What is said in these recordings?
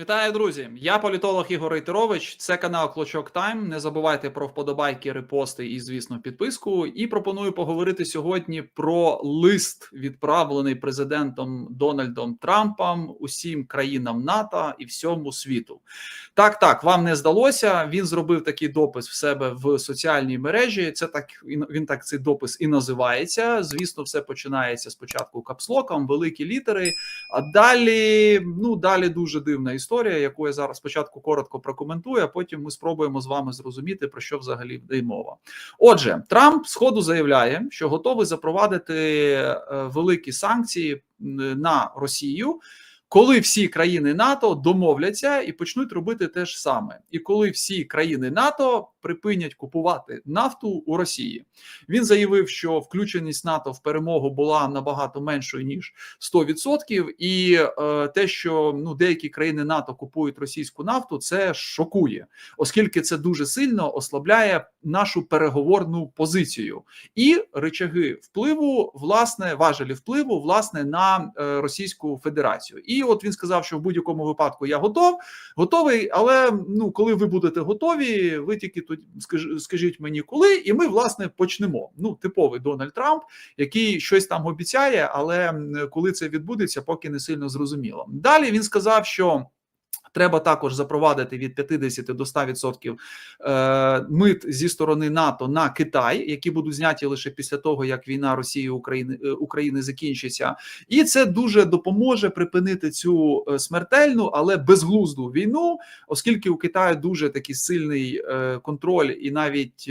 Вітаю, друзі! Я політолог Ігор Рейтерович. Це канал Клочок Тайм. Не забувайте про вподобайки, репости і, звісно, підписку. І пропоную поговорити сьогодні про лист, відправлений президентом Дональдом Трампом усім країнам НАТО і всьому світу. Так, так, вам не здалося. Він зробив такий допис в себе в соціальній мережі. Це так він так цей допис і називається. Звісно, все починається спочатку капслоком, великі літери. А далі, ну далі дуже дивна історія історія, яку я зараз спочатку коротко прокоментую, а потім ми спробуємо з вами зрозуміти про що взагалі йде мова. Отже, Трамп сходу заявляє, що готовий запровадити е, великі санкції на Росію коли всі країни НАТО домовляться і почнуть робити те ж саме, і коли всі країни НАТО припинять купувати нафту у Росії, він заявив, що включеність НАТО в перемогу була набагато меншою ніж 100%, і е, те, що ну деякі країни НАТО купують російську нафту, це шокує, оскільки це дуже сильно ослабляє нашу переговорну позицію. І речаги впливу, власне, важелі впливу власне на е, Російську Федерацію. І от він сказав, що в будь-якому випадку я готов, готовий. Але ну, коли ви будете готові, ви тільки тут скажіть мені, коли, і ми власне почнемо. Ну, типовий Дональд Трамп, який щось там обіцяє, але коли це відбудеться, поки не сильно зрозуміло. Далі він сказав, що. Треба також запровадити від 50 до 100% е, мит зі сторони НАТО на Китай, які будуть зняті лише після того, як війна Росії України е, України закінчиться, і це дуже допоможе припинити цю е, смертельну, але безглузду війну, оскільки у Китаю дуже такий сильний контроль, і навіть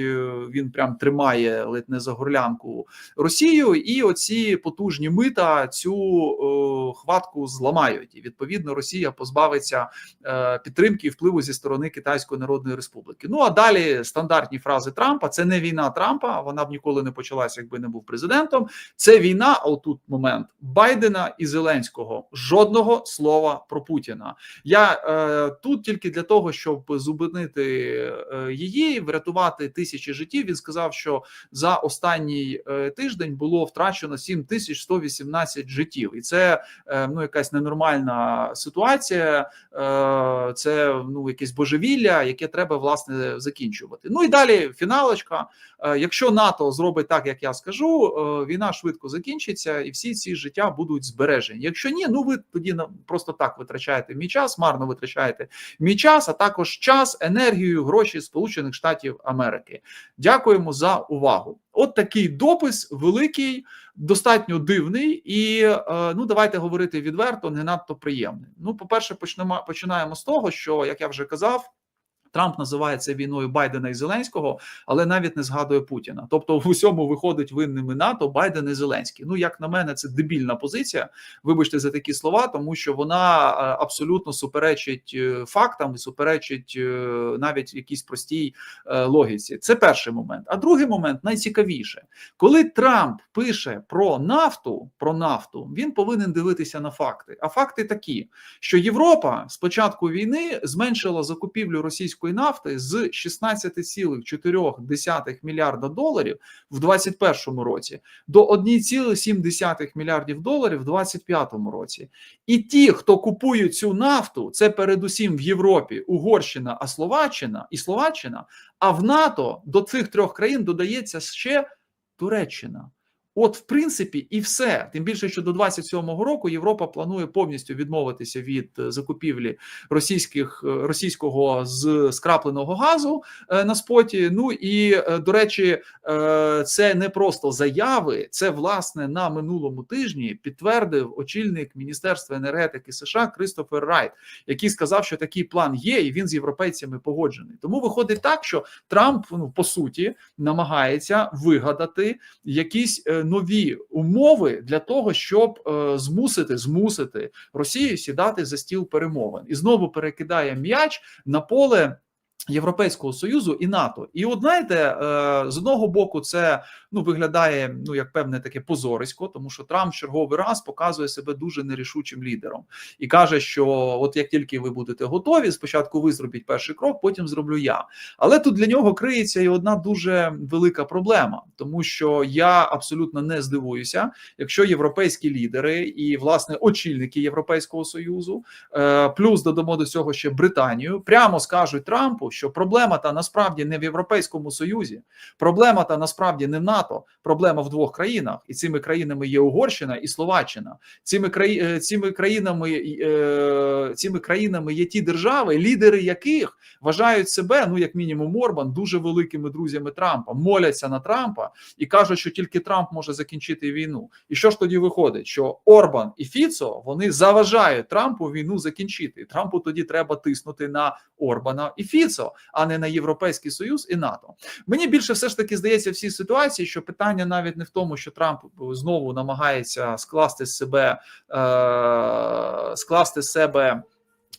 він прям тримає ледь не за горлянку Росію, і оці потужні мита цю хватку зламають, і відповідно Росія позбавиться. Е, підтримки і впливу зі сторони Китайської Народної Республіки. Ну а далі стандартні фрази Трампа: це не війна Трампа. Вона б ніколи не почалася, якби не був президентом. Це війна. А отут момент Байдена і Зеленського. Жодного слова про Путіна. Я е, тут тільки для того, щоб зупинити е, її, врятувати тисячі життів. Він сказав, що за останній е, тиждень було втрачено 7118 життів, і це е, ну якась ненормальна ситуація. Е, це ну якесь божевілля, яке треба власне закінчувати. Ну і далі фіналочка. Е, якщо НАТО зробить так, як я скажу, е, війна швидко закінчиться, і всі ці життя будуть збережені. Якщо ні, ну ви тоді просто так витрачаєте мій час, марно витрачаєте мій час, а також час, енергію, гроші Сполучених Штатів Америки. Дякуємо за увагу. От такий допис великий, достатньо дивний, і е, ну давайте говорити відверто, не надто приємний. Ну, по перше, почнемо починаємо з того, що як я вже казав. Трамп називає це війною Байдена і Зеленського, але навіть не згадує Путіна. Тобто, в усьому виходить винними НАТО Байден і Зеленський. Ну як на мене, це дебільна позиція. Вибачте за такі слова, тому що вона е, абсолютно суперечить е, фактам і суперечить е, навіть якійсь простій логіці. Це перший момент. А другий момент найцікавіше, коли Трамп пише про нафту, про нафту, він повинен дивитися на факти. А факти такі, що Європа з початку війни зменшила закупівлю російської російської нафти з 16,4 мільярда доларів в 2021 році до 1,7 мільярдів доларів в 2025 році. І ті, хто купують цю нафту, це передусім в Європі Угорщина, а Словаччина і Словаччина. А в НАТО до цих трьох країн додається ще Туреччина. От, в принципі, і все. Тим більше, що до 27-го року Європа планує повністю відмовитися від е, закупівлі російських е, російського з скрапленого газу е, на споті. Ну і до речі, це не просто заяви, це власне на минулому тижні підтвердив очільник Міністерства енергетики США Кристофер Райт, який сказав, що такий план є, і він з європейцями погоджений. Тому виходить так, що Трамп ну по суті намагається вигадати якісь нові умови для того, щоб е, змусити змусити Росію сідати за стіл перемовин, і знову перекидає м'яч на поле Європейського союзу і НАТО, і от знаєте, е, з одного боку, це ну виглядає ну як певне таке позорисько, тому що Трамп черговий раз показує себе дуже нерішучим лідером і каже, що от як тільки ви будете готові, спочатку ви зробіть перший крок, потім зроблю я. Але тут для нього криється і одна дуже велика проблема, тому що я абсолютно не здивуюся, якщо європейські лідери і власне очільники Європейського союзу, е, плюс додамо до цього ще Британію, прямо скажуть Трампу що проблема та насправді не в Європейському Союзі, проблема та насправді не в НАТО, проблема в двох країнах, і цими країнами є Угорщина і Словаччина. Цими краї... Е, цими країнами е... цими країнами є ті держави, лідери яких вважають себе, ну як мінімум, Орбан, дуже великими друзями Трампа, моляться на Трампа і кажуть, що тільки Трамп може закінчити війну. І що ж тоді виходить? Що Орбан і Фіцо вони заважають Трампу війну закінчити. Трампу тоді треба тиснути на Орбана і Фіцо. НАТО, а не на Європейський Союз і НАТО. Мені більше все ж таки здається в цій ситуації, що питання навіть не в тому, що Трамп знову намагається скласти себе е, скласти себе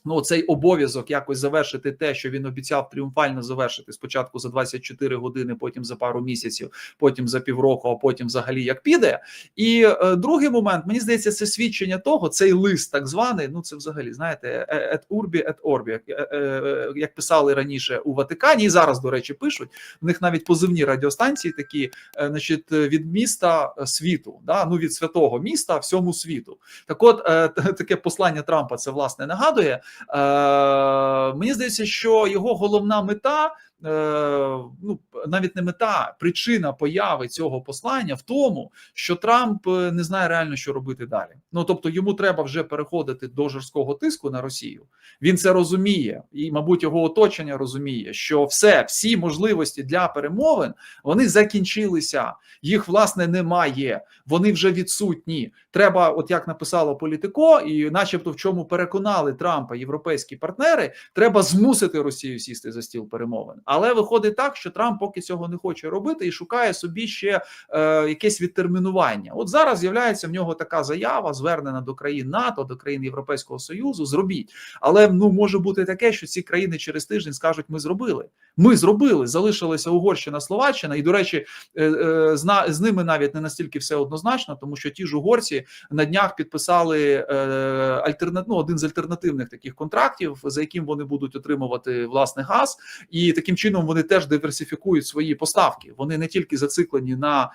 ну цей обов'язок якось завершити те, що він обіцяв тріумфально завершити спочатку за 24 години, потім за пару місяців, потім за півроку, а потім взагалі як піде. І е, другий момент мені здається, це свідчення того, цей лист, так званий. Ну це взагалі знаєте, et urbi, et orbi, як, е, е, як писали раніше у Ватикані, і зараз до речі пишуть. В них навіть позивні радіостанції такі, е, значить, від міста світу, да ну від святого міста всьому світу. Так, от е, таке послання Трампа це власне нагадує. Е, Мені здається, що його головна мета ну навіть не мета, причина появи цього послання в тому, що Трамп е, не знає реально, що робити далі. Ну тобто йому треба вже переходити до жорсткого тиску на Росію. Він це розуміє, і, мабуть, його оточення розуміє, що все, всі можливості для перемовин вони закінчилися. Їх власне немає. Вони вже відсутні. Треба, от як написало політико, і, начебто, в чому переконали Трампа європейські партнери, треба змусити Росію сісти за стіл перемовин. Але виходить так, що Трамп поки цього не хоче робити і шукає собі ще е, якесь відтермінування. От зараз з'являється в нього така заява, звернена до країн НАТО, до країн Європейського Союзу. Зробіть, але ну може бути таке, що ці країни через тиждень скажуть: ми зробили. Ми зробили, залишилися Угорщина, Словаччина, і до речі, е, е, з ними навіть не настільки все однозначно, тому що ті ж угорці на днях підписали е, ну, один з альтернативних таких контрактів, за яким вони будуть отримувати власне газ, і таким таким чином вони теж диверсифікують свої поставки. Вони не тільки зациклені на,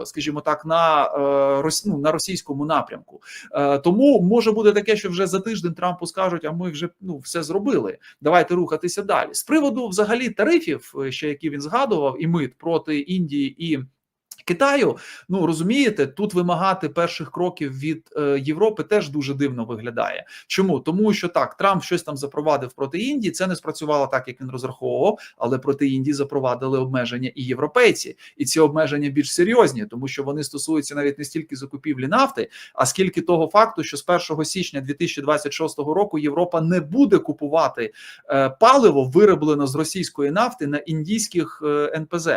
е, скажімо так, на е, ну, на російському напрямку. Е, тому може бути таке, що вже за тиждень Трампу скажуть: а ми вже ну все зробили. Давайте рухатися далі. З приводу взагалі тарифів, ще які він згадував, і мит проти Індії і. Китаю, ну розумієте, тут вимагати перших кроків від е, Європи теж дуже дивно виглядає. Чому? Тому, що так Трамп щось там запровадив проти Індії, це не спрацювало так, як він розраховував, але проти Індії запровадили обмеження і європейці, і ці обмеження більш серйозні, тому що вони стосуються навіть не стільки закупівлі нафти, а скільки того факту, що з 1 січня 2026 року Європа не буде купувати е, паливо вироблено з російської нафти на індійських е, НПЗ,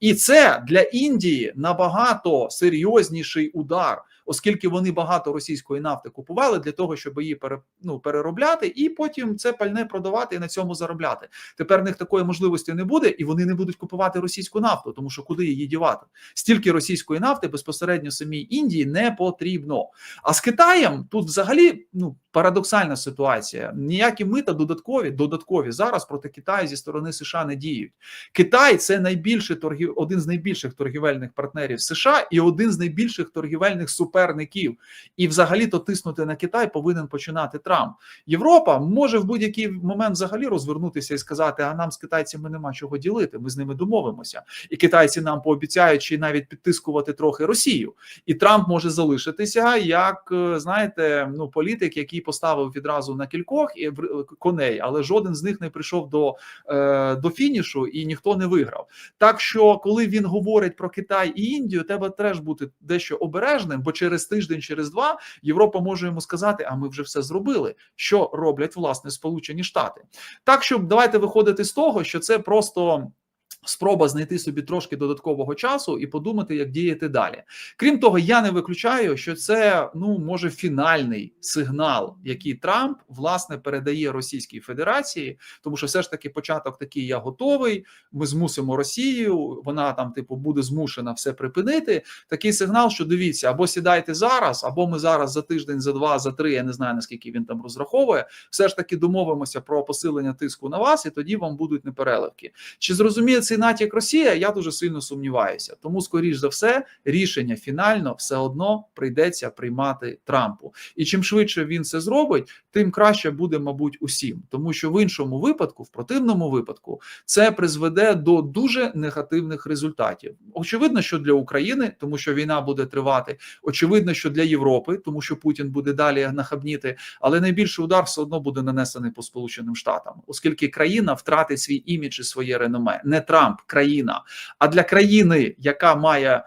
і це для Індії набагато серйозніший удар оскільки вони багато російської нафти купували для того, щоб її пере, ну, переробляти, і потім це пальне продавати і на цьому заробляти. Тепер в них такої можливості не буде, і вони не будуть купувати російську нафту, тому що куди її дівати? Стільки російської нафти безпосередньо самій Індії не потрібно. А з Китаєм тут взагалі ну парадоксальна ситуація. Ніякі мита додаткові додаткові зараз проти Китаю зі сторони США не діють. Китай це найбільший торгів, один з найбільших торгівельних партнерів США і один з найбільших торгівельних суперників і взагалі-то тиснути на Китай повинен починати Трамп. Європа може в будь-який момент взагалі розвернутися і сказати: а нам з китайцями нема чого ділити. Ми з ними домовимося, і китайці нам пообіцяють чи навіть підтискувати трохи Росію. І Трамп може залишитися як е, знаєте, ну політик, який поставив відразу на кількох і коней, але жоден з них не прийшов до, е, до фінішу і ніхто не виграв. Так що, коли він говорить про Китай і Індію, треба теж бути дещо обережним, бо через тиждень, через два Європа може йому сказати: а ми вже все зробили. Що роблять власне Сполучені Штати? Так що давайте виходити з того, що це просто. Спроба знайти собі трошки додаткового часу і подумати, як діяти далі. Крім того, я не виключаю, що це ну може фінальний сигнал, який Трамп власне передає Російській Федерації, тому що все ж таки початок такий: я готовий. Ми змусимо Росію. Вона там, типу, буде змушена все припинити. Такий сигнал, що дивіться, або сідайте зараз, або ми зараз за тиждень, за два, за три. Я не знаю наскільки він там розраховує. Все ж таки домовимося про посилення тиску на вас, і тоді вам будуть непереливки. Чи зрозуміє цей натяк Росія? Я дуже сильно сумніваюся. Тому, скоріш за все, рішення фінально все одно прийдеться приймати Трампу. І чим швидше він це зробить, тим краще буде, мабуть, усім, тому що в іншому випадку, в противному випадку, це призведе до дуже негативних результатів. Очевидно, що для України, тому що війна буде тривати. Очевидно, що для Європи, тому що Путін буде далі нахабніти, але найбільший удар все одно буде нанесений по Сполученим Штатам, оскільки країна втратить свій імідж і своє реноме. Не Трамп, країна. А для країни, яка має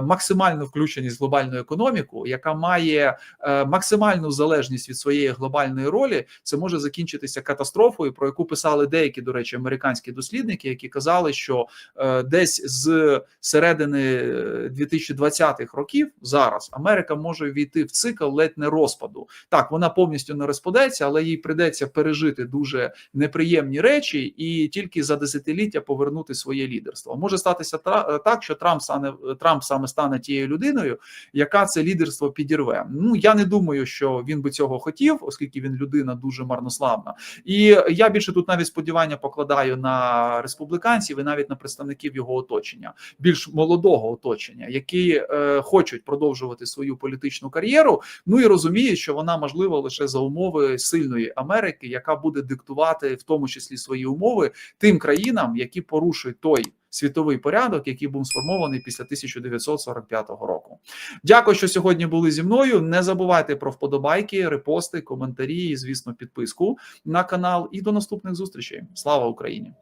максимальну включеність в глобальну економіку, яка має е, максимальну залежність від своєї глобальної ролі, це може закінчитися катастрофою, про яку писали деякі, до речі, американські дослідники, які казали, що е, десь з середини е, 2020-х років зараз Америка може війти в цикл ледь не розпаду. Так, вона повністю не розпадеться, але їй придеться пережити дуже неприємні речі і тільки за десятиліття повернути своє лідерство. Може статися та- так, що Трамп стане Трамп саме стане тією людиною, яка це лідерство підірве. Ну я не думаю, що він би цього хотів, оскільки він людина дуже марнославна. І я більше тут навіть сподівання покладаю на республіканців і навіть на представників його оточення, більш молодого оточення, які е, хочуть продовжувати свою політичну кар'єру. Ну і розуміють, що вона можлива лише за умови сильної Америки, яка буде диктувати в тому числі свої умови тим країнам, які порушують той. Світовий порядок, який був сформований після 1945 року. Дякую, що сьогодні були зі мною. Не забувайте про вподобайки, репости, коментарі і, звісно, підписку на канал. І до наступних зустрічей. Слава Україні!